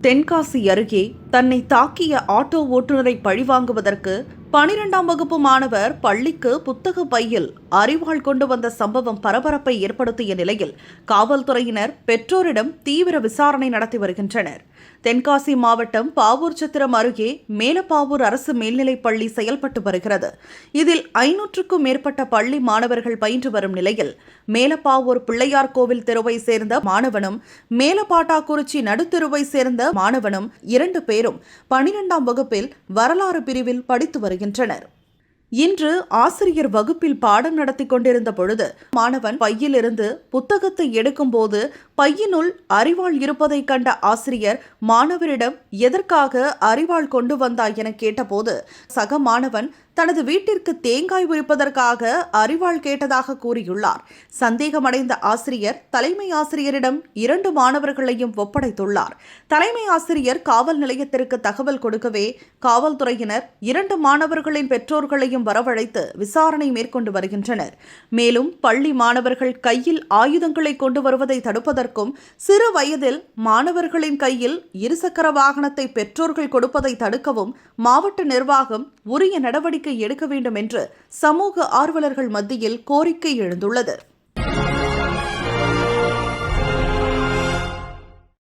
தென்காசி அருகே தன்னை தாக்கிய ஆட்டோ ஓட்டுநரை பழிவாங்குவதற்கு பனிரெண்டாம் வகுப்பு மாணவர் பள்ளிக்கு புத்தக பையில் அறிவாள் கொண்டு வந்த சம்பவம் பரபரப்பை ஏற்படுத்திய நிலையில் காவல்துறையினர் பெற்றோரிடம் தீவிர விசாரணை நடத்தி வருகின்றனர். தென்காசி மாவட்டம் பாவூர் சத்திரம் அருகே மேலப்பாவூர் அரசு மேல்நிலைப் பள்ளி செயல்பட்டு வருகிறது. இதில் ஐநூற்றுக்கும் மேற்பட்ட பள்ளி மாணவர்கள் பயின்று வரும் நிலையில் மேலப்பாவூர் பிள்ளையார் கோவில் தெருவை சேர்ந்த மாணவனும் மேலப்பாட்டாக்குறிச்சி நடுத்தெருவை சேர்ந்த மாணவனும் இரண்டு பேரும் பனிரெண்டாம் வகுப்பில் வரலாறு பிரிவில் படித்து வருகின்றனர். இன்று ஆசிரியர் வகுப்பில் பாடம் நடத்தி கொண்டிருந்த பொழுது மாணவன் பையிலிருந்து புத்தகத்தை எடுக்கும்போது பையினுள் அறிவாள் இருப்பதைக் கண்ட ஆசிரியர் மாணவரிடம் எதற்காக அறிவாள் கொண்டு வந்தாய் என கேட்டபோது சக மாணவன் தனது வீட்டிற்கு தேங்காய் உரிப்பதற்காக அறிவாள் கேட்டதாக கூறியுள்ளார். சந்தேகமடைந்த ஆசிரியர் தலைமை ஆசிரியரிடம் இரண்டு மாணவர்களையும் ஒப்படைத்துள்ளார். தலைமை ஆசிரியர் காவல் நிலையத்திற்கு தகவல் கொடுக்கவே காவல்துறையினர் இரண்டு மாணவர்களின் பெற்றோர்களையும் வரவழைத்து விசாரணை மேற்கொண்டு வருகின்றனர். மேலும் பள்ளி மாணவர்கள் கையில் ஆயுதங்களை கொண்டு வருவதை தடுப்பதற்கும் சிறு வயதில் மாணவர்களின் கையில் இருசக்கர வாகனத்தை பெற்றோர்கள் கொடுப்பதை தடுக்கவும் மாவட்ட நிர்வாகம் உரிய நடவடிக்கை நடவடிக்கை எடுக்க வேண்டும் என்று சமூக ஆர்வலர்கள் மத்தியில் கோரிக்கை எழுந்துள்ளது.